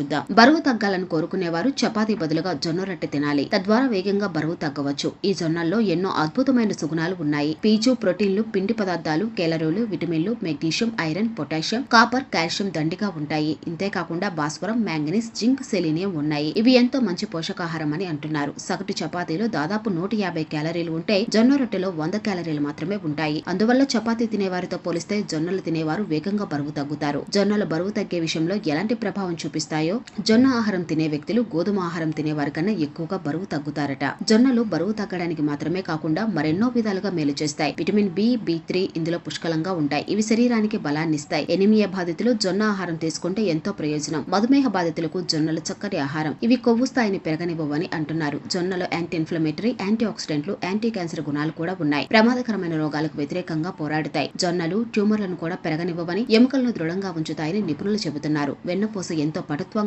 చూద్దాం. బరువు తగ్గాలని కోరుకునేవారు చపాతీ బదులుగా జొన్న రొట్టె తినాలి. తద్వారా వేగంగా బరువు తగ్గవచ్చు. ఈ జొన్నల్లో ఎన్నో అద్భుతమైన సుగుణాలు ఉన్నాయి. పీచు ప్రోటీన్లు పిండి పదార్థాలు కేలరీలు విటమిన్లు magnesium iron potassium copper calcium దండిగా ఉంటాయి. ఇంతేకాకుండా భాస్వరం మ్యాంగనీస్ జింక్ సెలీనియం ఉన్నాయి. ఇవి ఎంతో మంచి పోషకాహారం అని అంటున్నారు. సగటు చపాతీలో దాదాపు నూట యాభై క్యాలరీలు ఉంటే జొన్న రొట్టెలో వంద క్యాలరీలు మాత్రమే ఉంటాయి. అందువల్ల చపాతీ తినేవారితో పోలిస్తే జొన్నలు తినేవారు వేగంగా బరువు తగ్గుతారు. జొన్నలు బరువు తగ్గే విషయంలో ఎలాంటి ప్రభావం చూపిస్తాయో జొన్న ఆహారం తినే వ్యక్తులు గోధుమ ఆహారం తినేవారి కన్నా ఎక్కువగా బరువు తగ్గుతారట. జొన్నలు బరువు తగ్గడానికి మాత్రమే కాకుండా మరెన్నో విధాలుగా మేలు చేస్తాయి. విటమిన్ బి బి త్రీ ఇందులో పుష్కలంగా ఉంటాయి. ఇవి శరీరానికి బలాన్ని ఇస్తాయి. ఎనిమియా బాధితులు జొన్న ఆహారం తీసుకుంటే ఎంతో ప్రయోజనం. మధుమేహ బాధితులకు జొన్నలు చక్కటి ఆహారం. ఇవి కొవ్వు స్థాయిని పెరగనివ్వవని అంటున్నారు. జొన్నలో యాంటీ ఇన్ఫ్లమేటరీ యాంటీ ఆక్సిడెంట్లు యాంటీ క్యాన్సర్ గుణాలు కూడా ఉన్నాయి. ప్రమాదకరమైన రోగాలకు వ్యతిరేకంగా పోరాడుతాయి. జొన్నలు ట్యూమర్లను కూడా పెరగనివ్వవని ఎముకలను దృఢంగా ఉంచుతాయని నిపుణులు చెబుతున్నారు. వెన్నపూస ఎంతో పటుత్వ